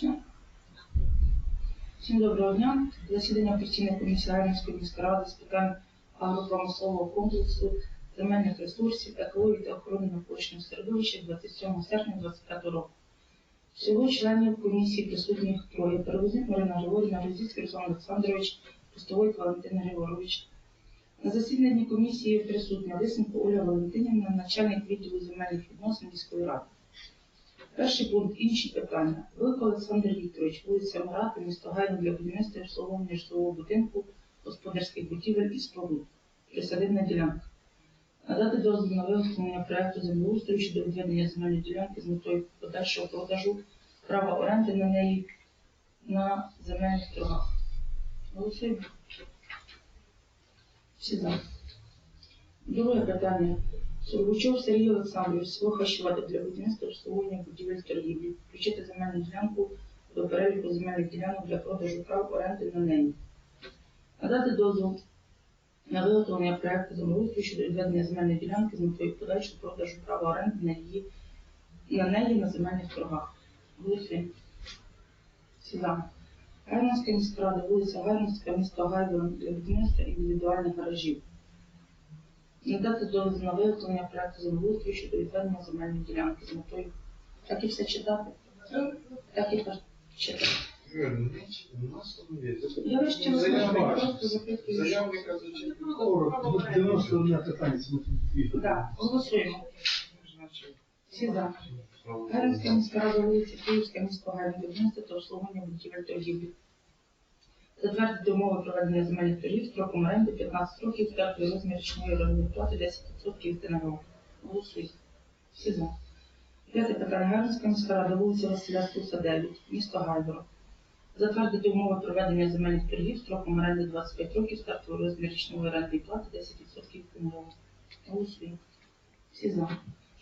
Почнемо. Всім доброго дня. Засідання постійної комісії Гарницької міської ради з питань агропромислового комплексу, земельних ресурсів, екології та охорони навколишнього середовища 27 серпня 2025 року. Всього членів комісії присутніх троє. Перевозник Марина Григорівна, Розіцький Руслан Олександрович, Пустовой Валентин Григорович. На засіданні комісії присутня Лисенко Оля Валентинівна, начальник відділу земельних відносин міської ради. Перший пункт інші питання. Велик Олександр Вікторович, вулиця Марати, місто Гайно для будівництва обслуговування житлового будинку, господарських будівель і споруд. Присадибна ділянка. Надати дозвіл на виготовлення проекту землеустрою щодо відведення земельної ділянки з метою подальшого продажу права оренди на неї на земельних торгах. Голосуємо. Всі за. Друге питання. Сургучов Сергій Олександрович, село Хащевати для будівництва обслуговування будівель торгівлі. Включити земельну ділянку до переліку земельних ділянок для продажу прав оренди на неї. Надати дозвіл на виготовлення проекту землеустрою щодо відведення земельної ділянки з метою подальшого продажу права оренди на її на неї на земельних торгах. Голосуємо. Всі за. Гарнівська міська вулиця Гарнівська, місто Гайворон для будівництва індивідуальних гаражів. Надати дозвіл на виготовлення проекту землеустрою щодо відведення земельної ділянки з метою. Так і все читати? Так і читати. Я весь час просто запитую. Заявника зачем? Коротко, 91 питання. Так, голосуємо. Всі за. Гаринська міська рада вулиця Київська міська Гарна будівництва обслуговування будівель торгівлі. Затвердити умови проведення земельних торгів строком оренди 15 років, стартовий розмір річної орендної плати 10% від ТНГО. Голосуємо. Всі за. П'яте питання. Гаринська міська рада вулиця Василя Стуса 9, місто Гайворо. Затвердити умови проведення земельних торгів строком оренди 25 років, стартовий розмір річної орендної плати 10% від ТНГО. Голосуємо. Всі за.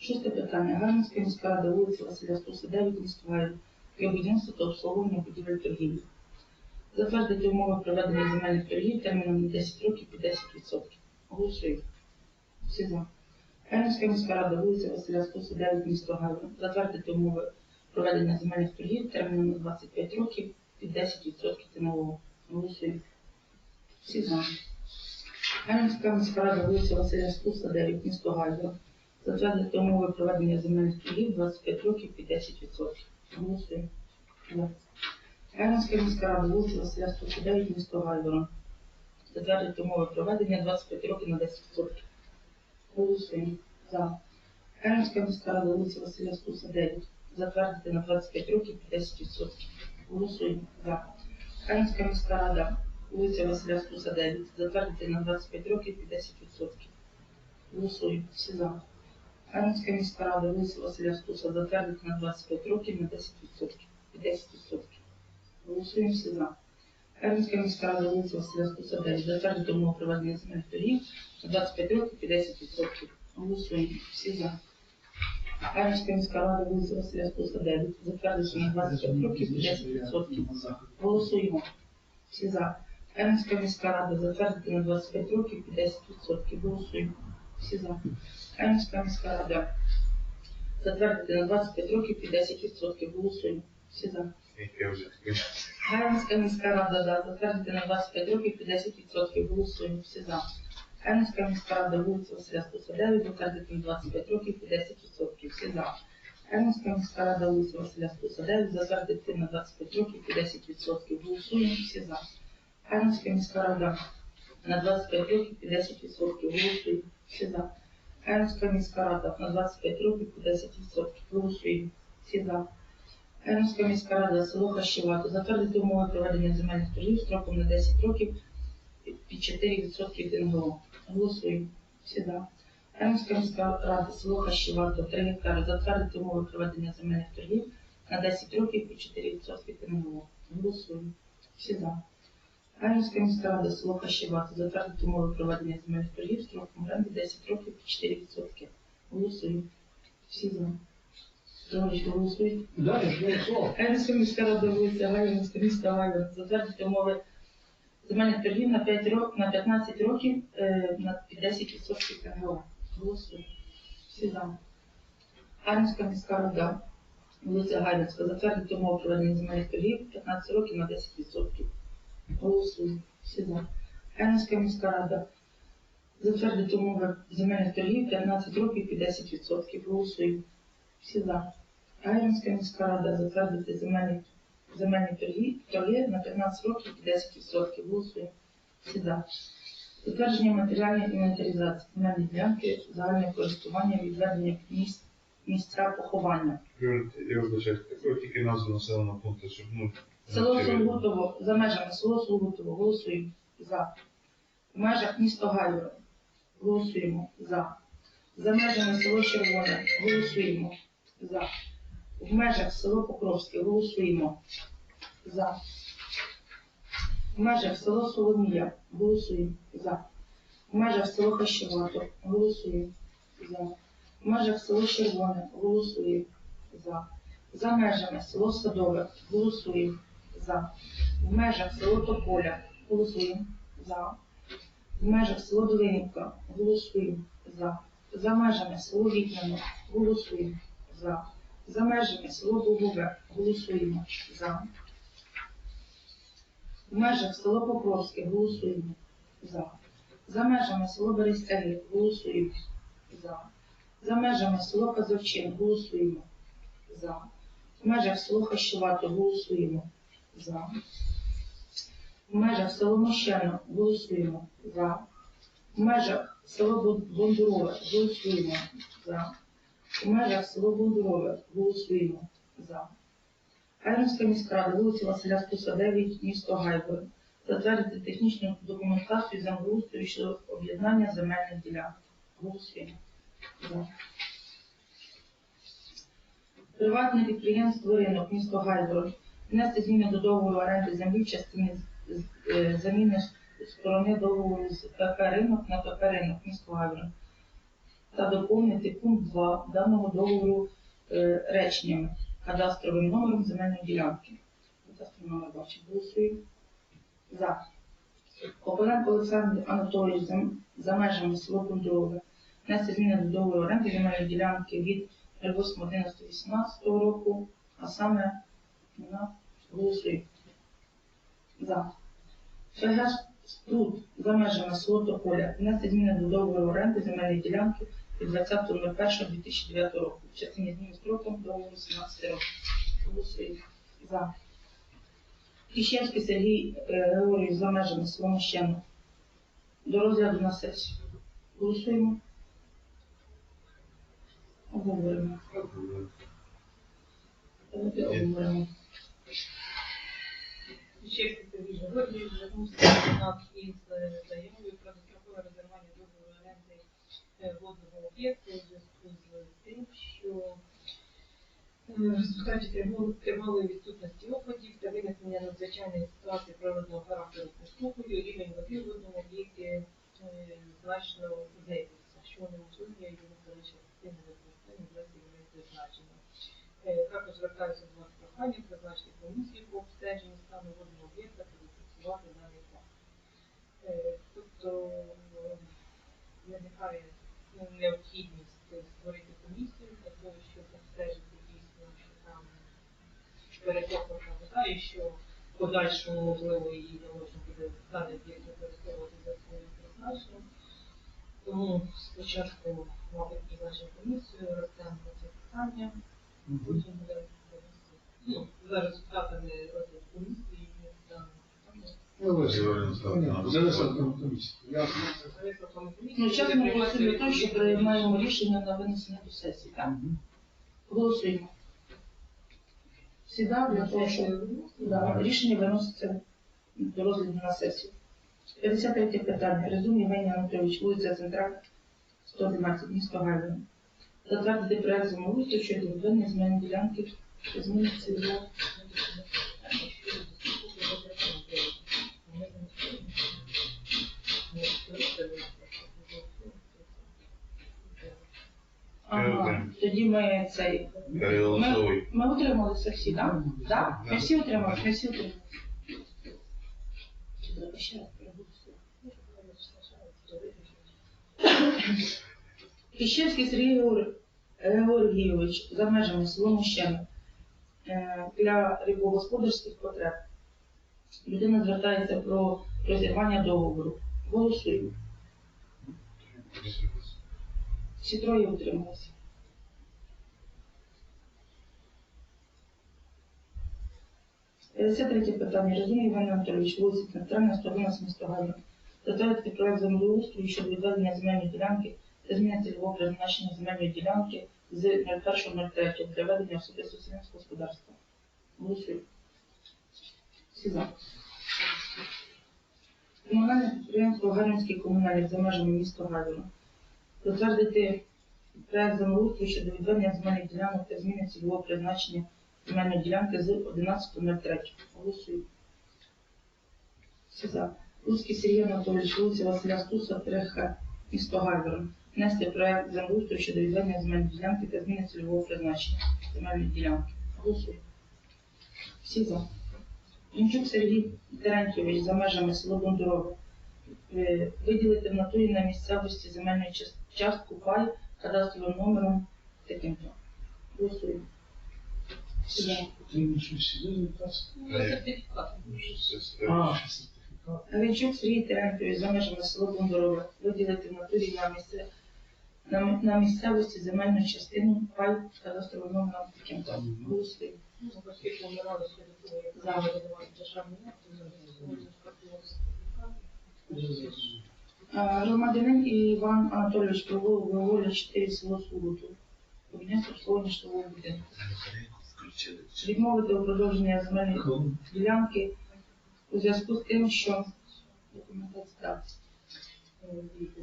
Шосте питання. Гарницька міська рада, вулиця Василя Стуса, 9, місто Гайв, для будівництва та обслуговування будівель торгівлі. Затвердити умови проведення земельних торгів терміном на 10 років під 10%. Голосуємо. Всі за. Гарницька міська рада, вулиця Василя Стуса, 9, місто Гайв. Затвердити умови проведення земельних торгів терміном на 25 років під 10% ТНО. Голосуємо. Всі за. Гарницька міська рада, вулиця Василя Стуса, 9, місто Гайв. Затвердити умови проведення земельних торгів 25 років під 10%. Голосуємо. За. Гарнівська міська рада, вулиця Василя 109, місто Гайворон. Затвердити умови проведення 25 років на 10%. Голосуємо. За. Гарнівська міська рада, вулиця Василя 109. Затвердити на 25 років 10%. Голосуємо. За. Гарнівська міська рада, вулиця Василя 109. Затвердити на 25 років під 10%. Голосуємо. Всі за. Гарницька міська рада вулиця Василя Стуса затвердити на 25 років на 10%. 10%. Голосуємо всі за. Гарницька міська рада вулиця Василя Стуса 9 затвердити умови проведення земельних торгів на 25 років під 10%. Голосуємо всі за. Гарницька міська рада вулиця Василя Стуса 9 затвердити на 25 років під 10%. Голосуємо. Всі за. Гарницька міська рада затвердити на 25 років під 10%. Голосуємо. Всі за. Кам'янська міська рада затвердити на 25 років під 10%. Голосуємо. Всі за. Я вже. Кам'янська міська рада да, затвердити на 25 років під 10%. Голосуємо. Всі за. Кам'янська міська рада вулиця Василя Стуса 9 затвердити на 25 років під 10%. Всі за. Кам'янська міська рада вулиця Василя Стуса 9 затвердити на 25 років під 10%. Голосуємо. Всі за. Кам'янська міська рада на 25 років під 10%. Голосуємо. Всі за. Ernська міська рада на 25 років по 10%. Голосуємо. Всі за. Ernська міська рада село Хащевато затвердити умови проведення земельних торгів строком на 10 років під 4% від НГО. Голосуємо. Всі за. Ernська міська рада село Хащевато 3 гектари затвердити умови проведення земельних торгів на 10 років під 4% від НГО. Голосуємо. Всі за. Ганівська міська рада село Хащевато затвердити умови проведення земельних торгів строком оренди 10 років під 4%. Голосуємо. Всі за. Товариш, голосують. Да, я ж слово. Ганівська міська рада вулиця міста Гайвер затвердити умови земельних торгів на 5 років, на 15 років е, на під 10% КНГО. Голосуємо. Всі за. Ганівська міська рада Вулиця Гайницька. Затвердити умови проведення земельних торгів 15 років на 10%. Голосуємо. Всі за. Гайницька міська рада. Затвердити умови земельних торгів 15 років під 10%. Голосуємо. Всі за. Гайницька міська рада. Затвердити земельні, земельні торги, торги на 15 років під 10%. Голосуємо. Всі за. Затвердження матеріальної інвентаризації земельні ділянки загального користування відведення місць, місця поховання. Я вибачаюсь, такої тільки назву населеного пункту, щоб ну. Село. Сургутово, за межами село Сургутово, голосуємо за. В межах місто Гайворо, голосуємо за. За межами село Червоне, голосуємо за. В межах село Покровське, голосуємо за. В межах село Соломія, голосуємо за. В межах село Хащевато, голосуємо за. В межах село Червоне, голосуємо за. За межами село Садове, голосуємо за. В межах село Тополя, голосуємо за. В межах село Долинівка, голосуємо за. За межами село Вітняно, голосуємо за. За межами село Дубове, голосуємо за. В межах село Покровське, голосуємо за. За межами село Берестяги, голосуємо за. За межами село Казовчин, голосуємо за. В межах село Хащевато, голосуємо за. В межах село Мощено, голосуємо за. В межах село Бондурове, голосуємо за. Село Бондурове, голосуємо за. Гайнівська міська рада, вулиця Василя Стуса, 9, місто Гайбор. Затвердити технічну документацію землеустрою щодо об'єднання земельних ділянок. Голосуємо. За. Приватне підприємство ринок місто Гайворон внести зміни до договору оренди землі в частині е, заміни сторони договору з ПП ринок на ПП ринок місто Гайворон та доповнити пункт 2 даного договору е, реченнями кадастровим номером земельної ділянки. Кадастровий номер бачить. Голосуємо. За. Копиленко Олександр Анатолійович за, межами село Бундрове внести зміни до договору оренди земельної ділянки від 08.11.18 року, а саме на голосуємо. За. ФГ Спруд за межами село Тополя внести зміни до договору оренди земельної ділянки від 20.01.2009 року. В частині зміни строком договору 17 років. Голосуємо. За. Кіщенський Сергій е, Георгій за межами село Мощено. До розгляду на сесію. Голосуємо. Обговоримо. Давайте обговоримо. Чеський Сергій Георгійович звернувся до нас із е, заявою про дострокове розірвання договору оренди е, водного об'єкту у зв'язку з тим, що в результаті тривал- тривалої відсутності опадів та виникнення надзвичайної ситуації природного характеру поступою рівень води в водному об'єкті значно знизився, що неможливо його залишити активне використання для цільових призначення. Також звертаюся до вас з проханням призначити комісію по обстеженню стану водного об'єкта та зафіксувати даний факт. Е, Тобто виникає необхідність створити комісію для того, щоб обстежити дійсно, що там перекопана вода і що в подальшому можливо її не можна буде об'єкт використовувати за своїм призначенням. Тому спочатку, мабуть, призначимо комісію, розглянемо це питання. Потім буде ну, за результатами розгляду комісії і за Ну, Зелений став на Занесли на комісію. Ясно. Ну, зараз ми голосуємо те, що приймаємо рішення на винесення до сесії, так? Голосуємо. Всі да, для того, щоб да, рішення виноситься до розгляду на сесію. 53 питання. Резум Євгеній Анатолійович, вулиця Центральна, 111, місто Гайвин. Затвердити проект землеустрою щодо відведення зміни ділянки, що зміни цільового. Ага, тоді ми цей. Голосовий. Ми утрималися всі, так? Так? Ми всі утрималися, ми всі утрималися. Чи треба ще раз переголосувати? Сергій Георгійович за межами село Мощено е, для рибогосподарських потреб. Людина звертається про розірвання договору. Голосуємо. Всі троє утрималися. Це третє питання. Розумію Іван Анатолійович, вулиця Центральна, 111 місто Галина. Затвердити проект землеустрою щодо відведення земельної ділянки та зміни цільового призначення земельної ділянки з 01.03 для ведення особисто селянського господарства. Голосуємо. Всі за. Комунальне підприємство Гармінський комунальник за межами міста Галина. Затвердити проект землеустрою щодо відведення земельних ділянок та зміни цільового призначення земельної ділянки з 11.03. Голосуємо. За. Руський Сергій Анатолійович, вулиця Василя Стуса, 3Х, місто Гайворон. Внести проект землеустрою щодо відведення земельної ділянки та зміни цільового призначення земельної ділянки. Голосуємо. Всі за. Інчук Сергій Терентьович за межами село Бондурове. Е, Виділити в натурі на місцевості земельної частку пай кадастровим номером. Голосуємо. Сюди не tas. Ну. Гавренчук Сергій Терентьович за межами село Бондурове. Виділити в натурі на місце на, на місцевості земельну частину пай кадастровим номером таким-то. Голосуємо. Сертифікат. Громадянин Іван Анатолійович проводив виволі 4 село Суботу. Обняття обслуговування житлового будинку. Відмовити у продовження земельних ділянки у зв'язку з тим, що документація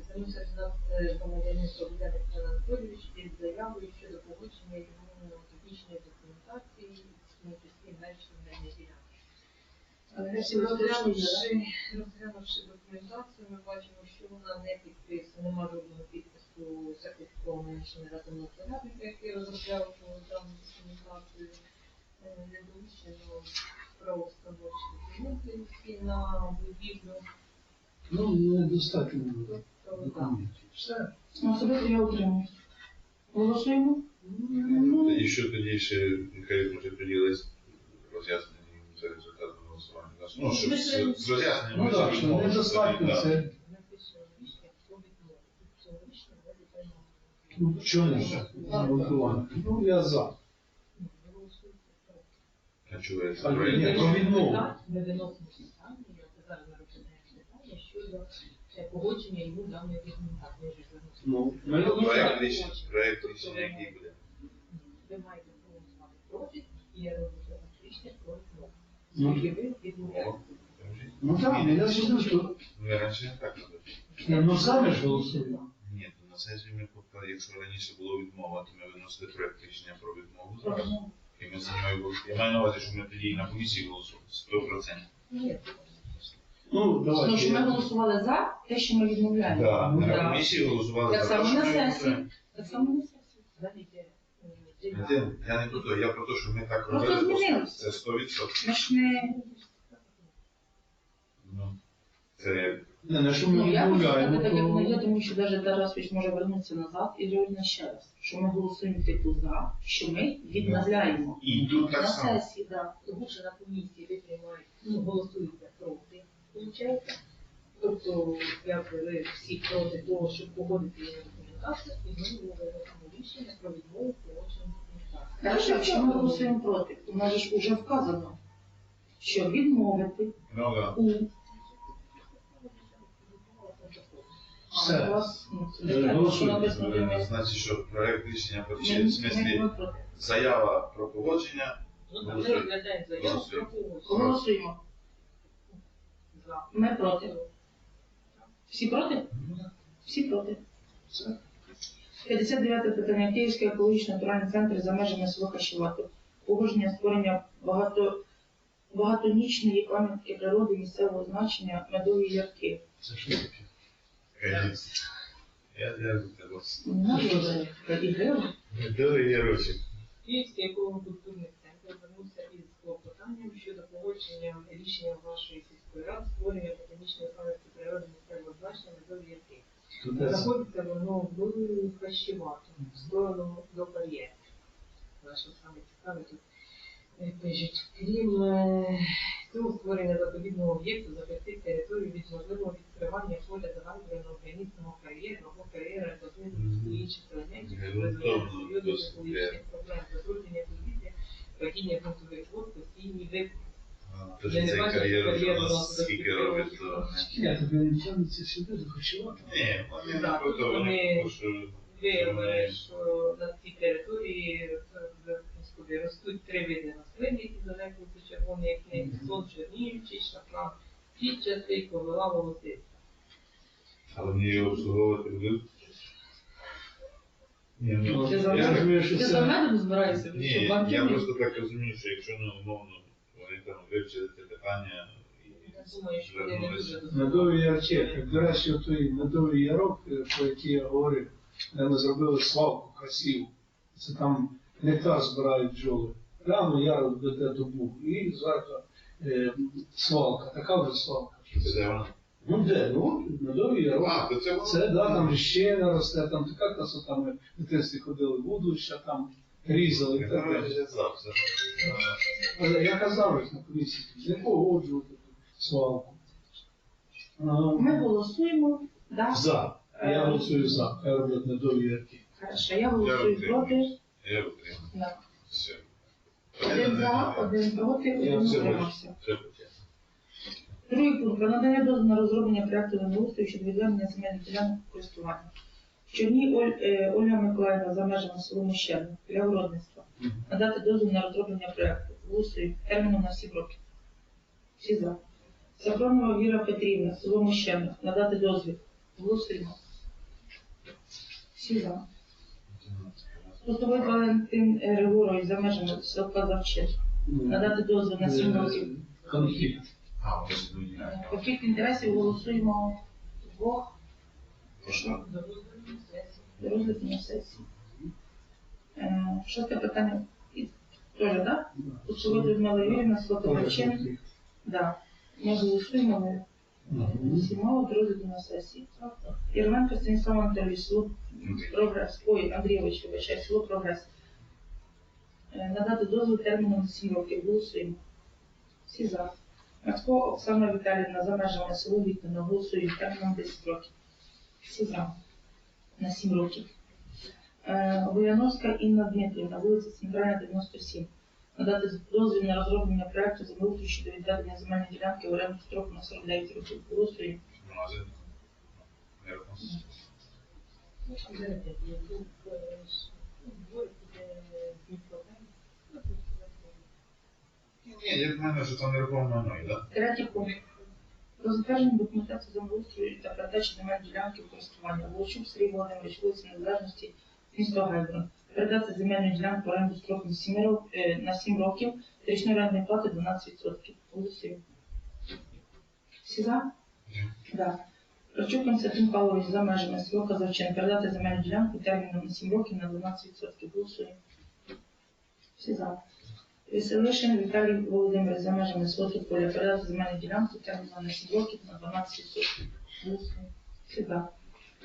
звернувся до нас е, громадянин Олександр Анатолійович із заявою щодо погодження технічної документації з внутрішньої дачі земельної ділянки. Розглядали. Розглянувши, розглянувши документацію, ми бачимо, що вона не підписана, нема жодного підпису сертифікованого іншими разом порядника, який розробляв дану документацію. Е, Не долучено правоустановчі документи на будівлю. Ну, недостатньо Тобто, документів. Все. Особисто я отримую. Голосуємо? І що тоді ще, нехай може поділись роз'яснення за результатом голосування. Ну, щоб з, з роз'ясненням Ну ми так, що зробимо, недостатньо так. це. Відмову. Цього рішення буде приймати. Ну, чому? Ну, я за. Ну. А чого я А, ні, проект? про відмову. Ми виносимо питання, я зараз ми розглядаємо питання щодо е, погодження йому даної документації. Ж звернемося. Ну, ми Проект рішення, проект рішення, який буде. Ви маєте проголосувати проти, і я роблю зараз рішення про відмову. Ну, Оскільки ви відмовляєте. ну так, ну, я зрозумів, що Ми раніше не так робили. Ну саме ж голосуємо. Ні, то на сесії ми поки, якщо раніше було відмова, то ми виносили проект рішення про відмову зараз. І ми за нього голосуємо. Я маю на увазі, що ми тоді і на комісії голосували 100%. Ні, Ну, Тому що ми голосували за те, що ми відмовляємо. Да, Ну, ми на да. комісії голосували Так за само те, що на ми сесії. Так само на сесії. далі е, Не. Я не про те, я про те, що ми так Просто робили. змінилось. Це 100%. Ми ж не... Ну, це Не, не, що ми Ну, я хочу відмовляємо, сказати, як то... тому що навіть Тарасович може вернутися назад і говорити ще раз, що ми голосуємо типу за, що ми відмовляємо. і тут так На само. сесії, так. Тому що на комісії ви приймаєте, ну, голосуєте проти. Тобто, як ви всі проти того, щоб погодити його документацію, і ми виносимо рішення про відмову погодження документації. Хорошо, якщо ми голосуємо проти, то в нас же ж вже вказано, що відмовити Ну, да. у Все. У ну, Е, голосуємо. що ми- Значить, що проект рішення ми- в ми- смислі ми заява про погодження. Ну, так, ми розглядаємо заяву про погодження. Голосуємо. Ми проти. Всі проти? Всі проти. Все. 59 питання. Київський екологічний натуральний центр за межами села Хащевато. Погодження створення багато, багатонічної пам'ятки природи місцевого значення медові ярки. Це що таке? Конечно. Я, я за тебе. Назва. Медовий ярочок. Київський еколого-культурний центр звернувся із клопотанням щодо погодження рішення вашої сільської ради створення ботанічної пам'ятки природи місцевого значення медові ярки. Знаходиться воно в Хащевату, в сторону до бар'єру. Наше саме цікаве тут Е, Пишуть, крім е, цього створення заповідного об'єкту захистить територію від можливого відкривання поля загального органічного кар'єру або кар'єра рослинних і інших елементів, що призведе до серйозних екологічних проблем, забруднення повітря, падіння ґрунтових виклики. Тож Я не цей кар'єр вже у нас скільки робить, то Я тобі не тягнеться сюди захочувати. Ні, вони не вони- тому що Виявили, що на цій території е, господи, ростуть три види рослин, які залежні від червоної книги, сон чорніючий, шафран, кітчастий, ковила волосиста. Але мені його обслуговувати будуть. Ну, Я за я- розумію, що Ти за це медом збираєшся? Ні, я просто так розумію, що якщо ну, умовно там вивчили це питання і медовий ярчек. До речі, той медовий ярок, е, про який я говорив, де ми зробили свалку красиву. Це там нектар збирають бджоли. Прямо ярок веде до бугу. І зверху е, свалка, така вже свалка. це де вона. Ну де? Ну, медовий ярок. А, то це воно. Це да, там ріщина росте, там така красота. Ми в дитинстві ходили в вудлища, там різали. і Я так далі. Але я казав на комісії, не погоджувати свалку. Ми голосуємо. Да? За. Я голосую за. Хай роблять медові ярки. Хорошо, я голосую Я проти. Я. Да. Все. Один за, один проти, один утримався. Другий пункт. Про надання дозволу на розроблення проекту землеустрою щодо відведення земельних ділянок в Чорній Оль, е, Ольга Миколаївна за межами село для городництва. Надати дозвіл на розроблення проекту. Голосуємо. Терміном на 7 років. Всі за. Сафронова Віра Петрівна, село Мощерне. Надати дозвіл. Голосуємо. Всі за. Постовий Валентин е, Григорович за межами села Казавчин. Надати дозвіл на 7 років. Конфлікт. Ну, ні. Е, Конфлікт інтересів голосуємо двох Прошу. До розгляду на сесії. Е, Шосте питання. Тоже, так? Кучова Людмила Юрівна, конфлікт. Да. Ми голосуємо, Мгм. всіма до розгляду на сесії. Єрменко Станіслав Анатолійович, село Прогрес. Ой, Андрійович, вибачай, село Прогрес. Е, Надати дозвіл терміном на 7 років. Голосуємо. Всі за. Мацко Оксана Віталіївна за межами село Вітино. Голосуємо терміном 10 років. Всі за. На 7 років. Е, Вояновська Інна Дмитрівна, вулиця Центральна, 97. Надати дозвіл на розроблення проекту землеустрою щодо відведення земельної ділянки в оренду строку на 49 років. Голосуємо. Магазин. Нервно. Зараз я був е, двоє буде з мікрофоном. Ну, тут, Ні, я думаю, що це нерухоме майно, так? Третій пункт. Про затвердження документації землеустрою та передачі земельної ділянки в користування. Волочук Сергій Володимирович, вулиця Незалежності, місто Гайворон. Передати земельну ділянку в оренду строком 7 років, е, на 7 років, річної орендної плати 12%. Голосуємо. Всі за? Да. Рачук Константин Павлович за межами село Казавчин. Передати земельну ділянку терміном на 7 років на 12%. Голосуємо. Всі за. Веселишин Віталій Володимирович за межами свого поля передати земельну ділянку терміном на 7 років на 12 сотень. Голосуємо. Сюди.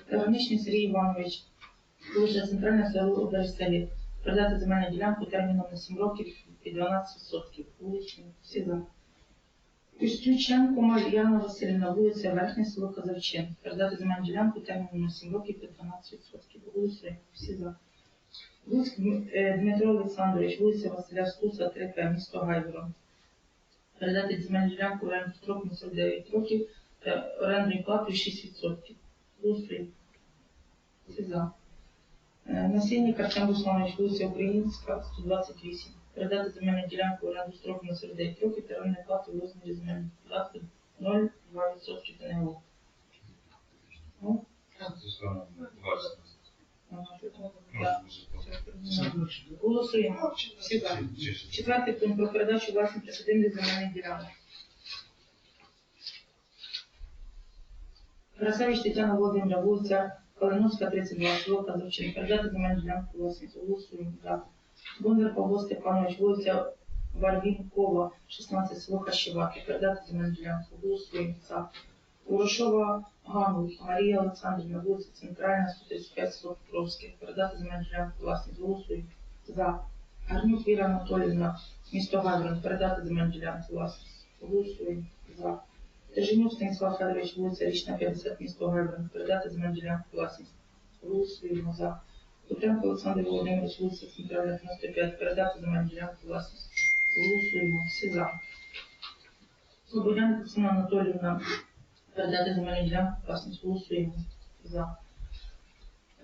Граничний Сергій Іванович, вулиця Центральна село Одерстелі. Передати земельну ділянку терміном на 7 років і 12 сотків. Голосуємо. Сюди. Костюченко Мар'яна Васильівна, вулиця Верхнє село Казавчин. Передати земельну ділянку терміном на 7 років і 12 сотків. Голосуємо. Всі е, Дмитро Олександрович, вулиця Василя Стуса, 3П, місто Гайворон. Передати земельну ділянку в оренду на 49 років та орендною платою 6%. Голосуємо. Всі за. Е, Насінник Артем Русланович, вулиця Українська, 128. Передати земельну ділянку в оренду строку на 49 років та орендної плати в розмірі земельної плати 0,2% ТНО. Це Ну, так. Голосуємо. Всі Четвертий пункт про передачу власних присадибних земельних ділянок. Красавич Тетяна Володимирівна, вулиця Калиновська, 32, село Казовчин. Передати земельну ділянку власність. Голосуємо за. Бондар Павло Степанович, вулиця Варвінкова, 16, село Хащеваки. Передати земельну ділянку. Голосуємо за. Ворошова Ганну, Марія Олександрівна, вулиця Центральна, 135, село Покровське. Передати земельну ділянку власність. Голосуємо за. Гарнюк Віра Анатоліївна, місто Гаврин, передати земельну ділянку власність. Голосуємо за. Теженюк Станіслав Федорович, вулиця Річна, 50, місто Гаврин, передати земельну ділянку власність. Голосуємо за. Кутренко Олександр Володимирович, вулиця Центральна, 95, передати земельну ділянку власність. Голосуємо всі за. Слободянка Оксана Анатоліївна, передати земельну ділянку власність. Голосуємо за.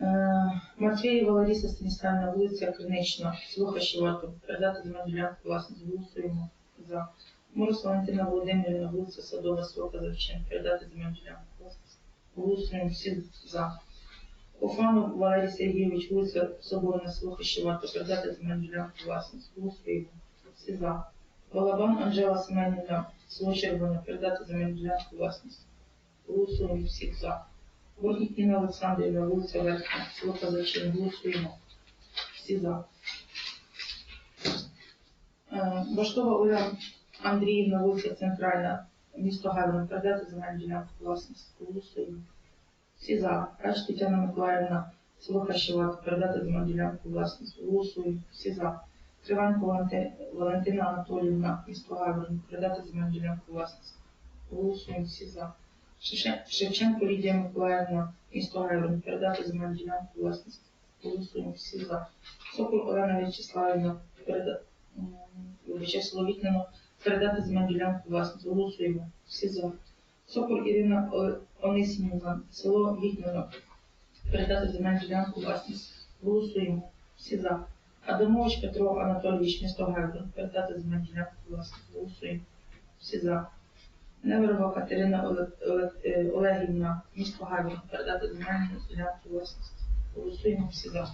Е, Матвієва Лариса Станіславівна, вулиця Кринична, село Хащевато, передати земельну ділянку власність. Голосуємо за. Мороз Валентина Володимирівна, вулиця Садова, село Казавчин, передати земельну ділянку власність. Голосуємо всі за. Офанов Валерій Сергійович, вулиця Соборна, село Хащевато, передати земельну ділянку власність. Голосуємо всі за. Балабан Анжела Семенівна, село Червоне, передати земельну ділянку власність. Голосуємо всі за. Бортник Ніна Олександрівна, вулиця Верхня, село Казачин, голосуємо. Всі за. Е, Баштова Оля Андріївна, вулиця Центральна, місто Гаврин, передати земельну ділянку власність. Голосуємо. Всі за. Рач Тетяна Миколаївна, село Хащевато, передати земельну ділянку власність. Голосуємо. Всі за. Кривенко Валентина Анатоліївна, місто Гаврин, передати земельну ділянку власність. Голосуємо. Всі за. Шевчен- Шевченко Лідія Миколаївна, місто Гайворон, передати земельну ділянку власність. Голосуємо всі за. Сокол Олена Вячеславівна, вибачте, село Вікнено, передати земельну ділянку власність. Голосуємо всі за. Сокол Ірина Онисімівна, село Вікнено, передати земельну ділянку власність. Голосуємо всі за. Адамович Петро Анатолійович, місто Гайворон, передати земельну ділянку власність. Голосуємо всі за. Неверова Катерина е, Олегівна, місто Гайворон, передати земельну ділянку власності. Голосуємо всі за.